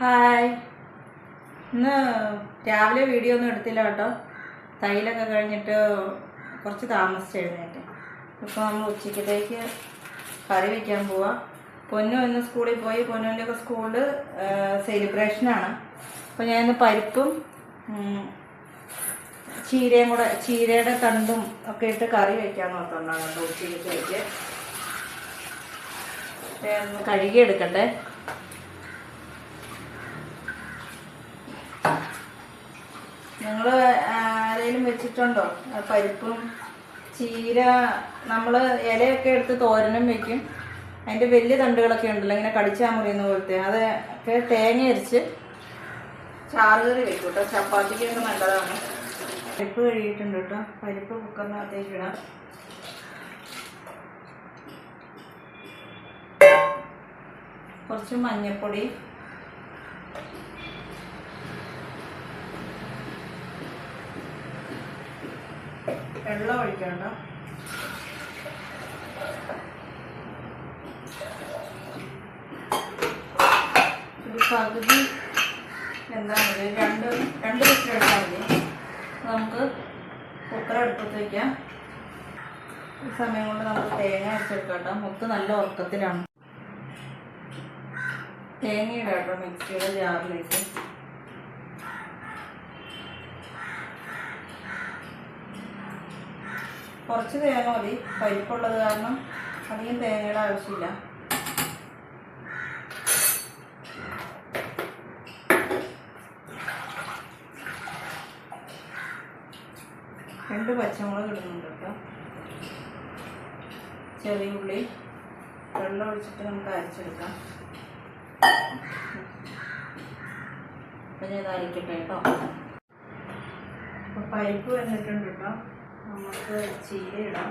Hi. ഇന്ന് രാവിലെ video ഒന്നും എടുത്തില്ല കേട്ടോ. തൈലൊക്കെ കഴിഞ്ഞിട്ട് കുറച്ച് താമസിച്ച് എഴുന്നേറ്റ് ഇപ്പോൾ നമ്മൾ ഉച്ചയ്ക്കത്തേക്ക് കറി വയ്ക്കാൻ പോവാം. പൊന്നു ഇന്ന് സ്കൂളിൽ പോയി. പൊന്നുവിന്റെ ഒക്കെ സ്കൂളിൽ സെലിബ്രേഷനാണ് അപ്പോൾ ഞാൻ ഇന്ന് പരിപ്പും ചീരയും കൂടെ ചീരയുടെ തണ്ടും ഒക്കെ ഇട്ട് കറി വയ്ക്കാൻ നോക്കുന്നുണ്ടാണ് കേട്ടോ ഉച്ചയ്ക്കത്തേക്ക്. ദേ നിങ്ങൾ ആരെങ്കിലും വെച്ചിട്ടുണ്ടോ? പരിപ്പും ചീര നമ്മൾ ഇലയൊക്കെ എടുത്ത് തോരനും വെക്കും. അതിന്റെ വലിയ തണ്ടുകളൊക്കെ ഉണ്ടല്ലോ ഇങ്ങനെ കടിച്ചാൽ മുറിയുന്ന പോലത്തെ. അതൊക്കെ തേങ്ങ അരിച്ച് ചാറ് കറി വെക്കും കേട്ടോ. ചപ്പാത്തിക്കൊക്കെ നല്ലതാണ്. പരിപ്പ് കഴുകിയിട്ടുണ്ട് കേട്ടോ. പരിപ്പ് കുക്കറിനകത്തേക്ക് ഇടാം. കുറച്ച് മഞ്ഞൾപ്പൊടി വെള്ളം ഒഴിക്കണ്ട പകുതി എന്താ പറയുക രണ്ട് രണ്ട് ലിറ്റർ എടുത്താൽ മതി. നമുക്ക് കുക്കർ അടുപ്പത്ത് വയ്ക്കാം ഈ സമയം കൊണ്ട് നമുക്ക് തേങ്ങ അരച്ചെടുക്കാം കേട്ടോ. മുത്ത് നല്ല ഉറക്കത്തിലാണ്. തേങ്ങ ഇടാം കേട്ടോ മിക്സിയുടെ ജാറിലേക്ക്. കുറച്ച് തേങ്ങ മതി. പരിപ്പുള്ളത് കാരണം അധികം തേങ്ങയുടെ ആവശ്യമില്ല. രണ്ട് പച്ചമുളക് ഇടുന്നുണ്ട് കേട്ടോ. ചെറിയ ഉള്ളി വെള്ളം ഒഴിച്ചിട്ട് നമുക്ക് അരച്ചെടുക്കാം. അപ്പം ഞാൻ അരിക്കട്ടെ കേട്ടോ. അപ്പം പരിപ്പ് വന്നിട്ടുണ്ട് കേട്ടോ. നമുക്ക് ചീര ഇടാം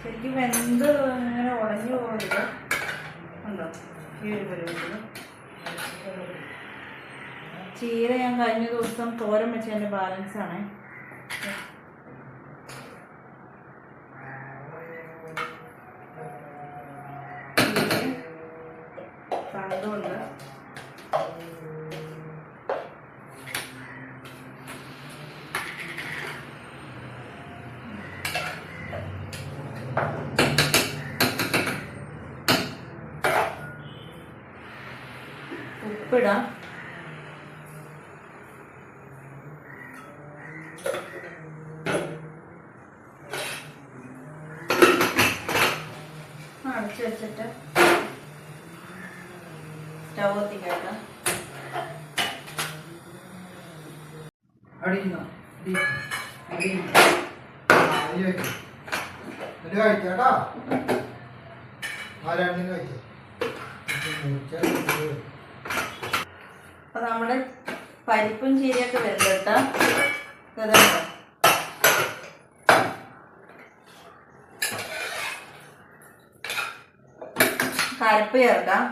ശരിക്കും വെന്ത് ഇങ്ങനെ ഉടഞ്ഞു പോകരുത് ഉണ്ടോ? ഈ ഒരു ചീര ഞാൻ കഴിഞ്ഞ ദിവസം തോരൻ വെച്ചതിന്റെ ബാലൻസ് ഉപ്പിടാം അടച്ചു വെച്ചിട്ട് സ്റ്റവ് കത്തിക്കാം അടിക്കുന്നോ. എന്നിട്ട് കഴിക്കാട്ടോ ആ രണ്ടിന് വെക്ക് അപ്പൊ നമ്മുടെ പരിപ്പും ചീരയൊക്കെ വെന്തിട്ട് കേട്ടോ. കരപ്പ് ചേർക്കാം.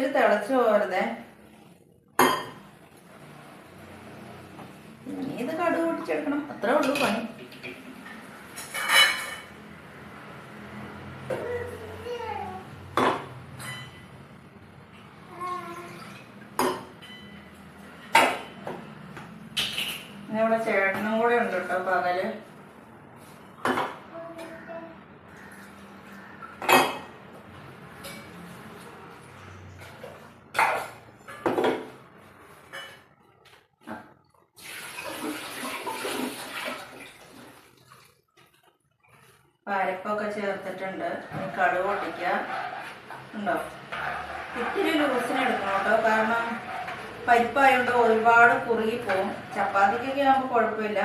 ഒത്തിരി തിളച്ചു പോകരുതേ. ഇത് കടുക് പൊട്ടിച്ചെടുക്കണം. അത്രേ ഉള്ളൂ പണി. ഇവിടെ ചേട്ടനും കൂടെ ഉണ്ട് കേട്ടോ പകൽ. പരിപ്പൊക്കെ ചേർത്തിട്ടുണ്ട്. കടുക് പൊട്ടിക്കുക ഇത്തിരി ലൂസിന് എടുക്കണം കേട്ടോ. കാരണം പരിപ്പായോണ്ട് ഒരുപാട് കുറുകി പോവും ചപ്പാത്തിക്കൊക്കെ ആകുമ്പോൾ കുഴപ്പമില്ല.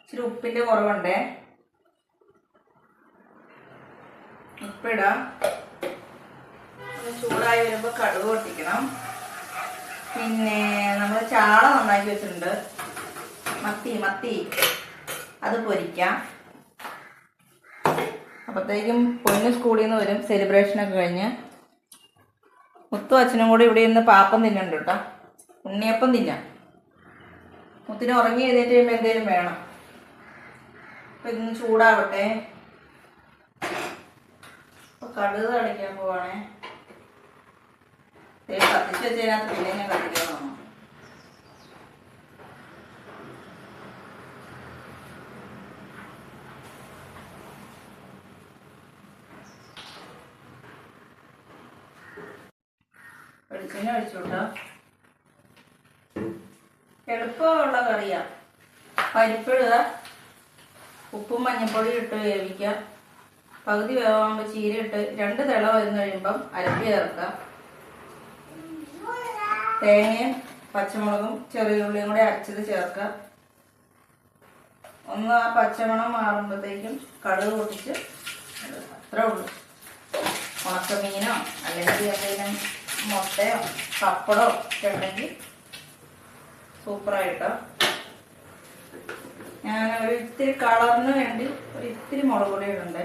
ഇച്ചിരി ഉപ്പിന്റെ കുറവുണ്ടേ. ഉപ്പിടാം. കടുക് പൊട്ടിക്കണം. പിന്നെ നമ്മൾ ചാള നന്നാക്കി വെച്ചിട്ടുണ്ട്. മത്തി മത്തി. അത് പൊരിക്കാം. അപ്പോഴത്തേക്കും പൊന്ന് സ്കൂളിൽ നിന്ന് വരും. സെലിബ്രേഷനൊക്കെ കഴിഞ്ഞ്. മുത്തു അച്ഛനും കൂടി ഇവിടെ ഇരുന്ന് പാപ്പം തിന്നുന്നുണ്ട് കേട്ടോ. ഉണ്ണിയപ്പം തിന്നാം. മുത്തിന് ഉറങ്ങി എഴുന്നേറ്റ് കഴിയുമ്പോൾ എന്തെങ്കിലും വേണം. അപ്പം ഇതൊന്ന് ചൂടാവട്ടെ. അപ്പോൾ കടുക് അടയ്ക്കാൻ പോവാണേ. വെളിച്ചെണ്ണ ഒഴിച്ചു എളുപ്പമുള്ള കറിയാ. പരിപ്പിടുക ഉപ്പും മഞ്ഞൾപ്പൊടി ഇട്ട് വേവിക്കുക പകുതി വേവാകുമ്പോൾ ചീരയിട്ട് രണ്ട് തിള വരുന്ന കഴിയുമ്പം അരപ്പി ചേർക്കുക തേങ്ങയും പച്ചമുളകും ചെറിയ ഉള്ളിയും കൂടെ അരച്ചത് ചേർക്കുക. ഒന്ന് ആ പച്ചമണം മാറുമ്പോഴത്തേക്കും കടുക് പൊട്ടിച്ച്. അത്രേ ഉള്ളൂ. ഉണക്കമീനോ അല്ലെങ്കിൽ എന്തെങ്കിലും മുട്ടയോ പപ്പടോ ഒക്കെ ഉണ്ടെങ്കിൽ സൂപ്പറായിട്ടോ ഞാൻ ഒരു ഇത്തിരി കളറിന് വേണ്ടി ഒരു ഇത്തിരി മുളക് പൊടി ഇടണ്ടേ?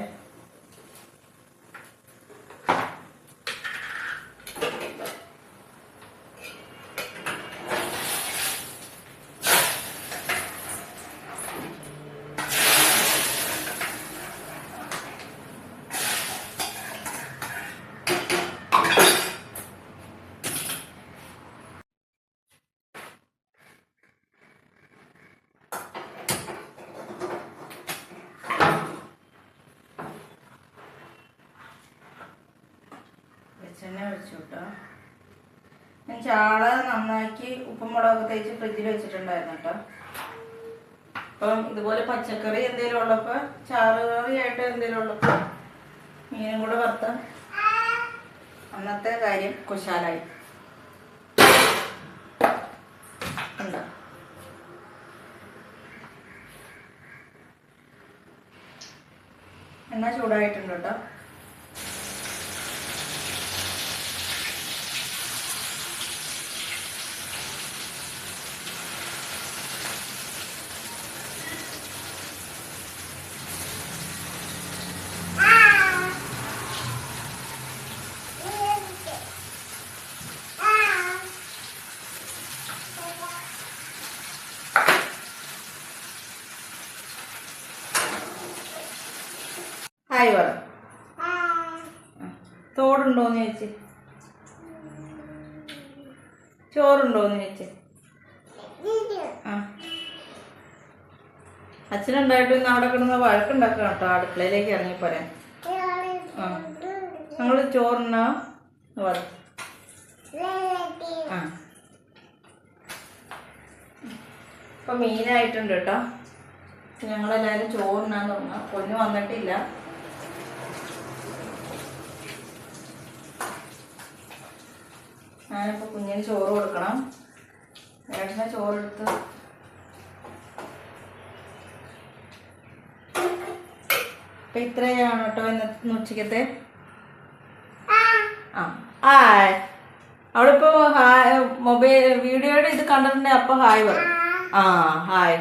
കേട്ടോ ഞാൻ ചാള നന്നാക്കി ഉപ്പും മുളകൊക്കെ തേച്ച് ഫ്രിഡ്ജിൽ വെച്ചിട്ടുണ്ടായിരുന്നു കേട്ടോ. അപ്പം ഇതുപോലെ പച്ചക്കറി എന്തെങ്കിലും ഉള്ളപ്പോൾ കറിയായിട്ട് എന്തെങ്കിലും ഉള്ളപ്പോൾ മീനും കൂടെ വറുത്ത. അന്നത്തെ കാര്യം കുശാലായി. എന്നാ ചൂടായിട്ടുണ്ട് കേട്ടോ. ഹായ് പറ. തോടുണ്ടോന്ന് ചോദിച്ച്. ചോറുണ്ടോന്ന് ചോദിച്ച്. ആ. അച്ഛനുണ്ടായിട്ട് ഇന്ന് അവിടെ കിടന്ന് വഴക്കുണ്ടാക്കണം കേട്ടോ. അടുക്കളയിലേക്ക് ഇറങ്ങി പോരാൻ. ആ. ഞങ്ങൾ ചോറുണ്ടാവും പറ ആ. ഇപ്പൊ മീനായിട്ടുണ്ട് കേട്ടോ. ഞങ്ങളെല്ലാവരും ചോറിനാന്ന് തോന്നുന്നു പൊന്നു വന്നിട്ടില്ല. ഞാനിപ്പോൾ കുഞ്ഞിന് ചോറ് കൊടുക്കണം. ഏട്ടനെ ചോറെടുത്ത് അപ്പം ഇത്രയാണ് കേട്ടോ ഇന്ന് ഉച്ചക്കത്തെ ആ ഹായ്. അവളിപ്പോൾ ഹായ് മൊബൈൽ വീഡിയോയുടെ ഇത് കണ്ടിട്ടുണ്ടെങ്കിൽ അപ്പോൾ ഹായ് പറയും. ആ ഹായ്.